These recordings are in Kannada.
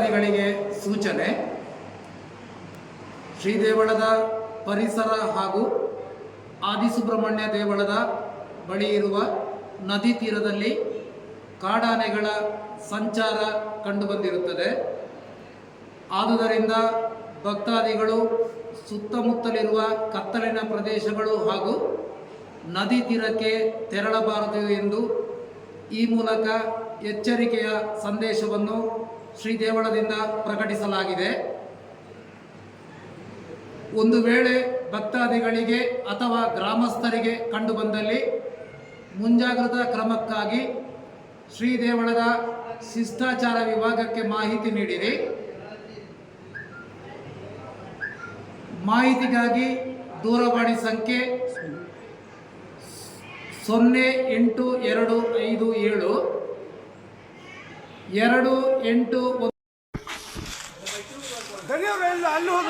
ಭಕ್ತಾದಿಗಳಿಗೆ ಸೂಚನೆ. ಶ್ರೀದೇವಳದ ಪರಿಸರ ಹಾಗೂ ಆದಿಸುಬ್ರಹ್ಮಣ್ಯ ದೇವಳದ ಬಳಿ ಇರುವ ನದಿ ತೀರದಲ್ಲಿ ಕಾಡಾನೆಗಳ ಸಂಚಾರ ಕಂಡುಬಂದಿರುತ್ತದೆ. ಆದುದರಿಂದ ಭಕ್ತಾದಿಗಳು ಸುತ್ತಮುತ್ತಲಿರುವ ಕತ್ತಲಿನ ಪ್ರದೇಶಗಳು ಹಾಗೂ ನದಿ ತೀರಕ್ಕೆ ತೆರಳಬಾರದು ಎಂದು ಈ ಮೂಲಕ ಎಚ್ಚರಿಕೆಯ ಸಂದೇಶವನ್ನು ಶ್ರೀ ದೇವಳದಿಂದ ಪ್ರಕಟಿಸಲಾಗಿದೆ. ಒಂದು ವೇಳೆ ಭಕ್ತಾದಿಗಳಿಗೆ ಅಥವಾ ಗ್ರಾಮಸ್ಥರಿಗೆ ಕಂಡುಬಂದಲ್ಲಿ ಮುಂಜಾಗ್ರತಾ ಕ್ರಮಕ್ಕಾಗಿ ಶ್ರೀ ದೇವಳದ ಶಿಷ್ಟಾಚಾರ ವಿಭಾಗಕ್ಕೆ ಮಾಹಿತಿ ನೀಡಿರಿ. ಮಾಹಿತಿಗಾಗಿ ದೂರವಾಣಿ ಸಂಖ್ಯೆ ಸೊನ್ನೆ ಎಂಟು ಎರಡು ಐದು ಏಳು. ಎರಡು ಎಂಟು ಒಂದು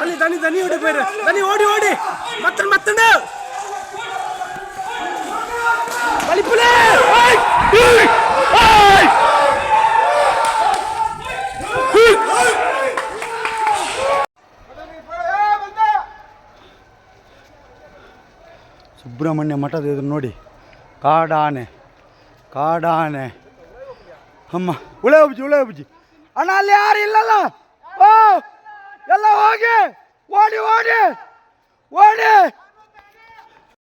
ಅಲ್ಲಿ ದನಿ ದನಿ ಓಡಿ ಬೇರೆ. ದನಿ ಓಡಿ ಓಡಿ. ಮತ್ತೆ ಬಲಿಪುಲೆ ಸುಬ್ರಹ್ಮಣ್ಯ ಮಠದ ಎದುರು ನೋಡಿ. ಕಾಡಾನೆ ಕಾಡಾನೆ. ಅಮ್ಮ. ಉಳೆ ಉಬ್ಜಿ ಉಳೆ ಉಬ್ಜಿ ಅಣ್ಣ, ಅಲ್ಲಿ ಯಾರು ಇಲ್ಲಲ್ಲ? ಓ, ಎಲ್ಲ ಹೋಗಿ, ಓಡಿ ಓಡಿ ಓಡಿ.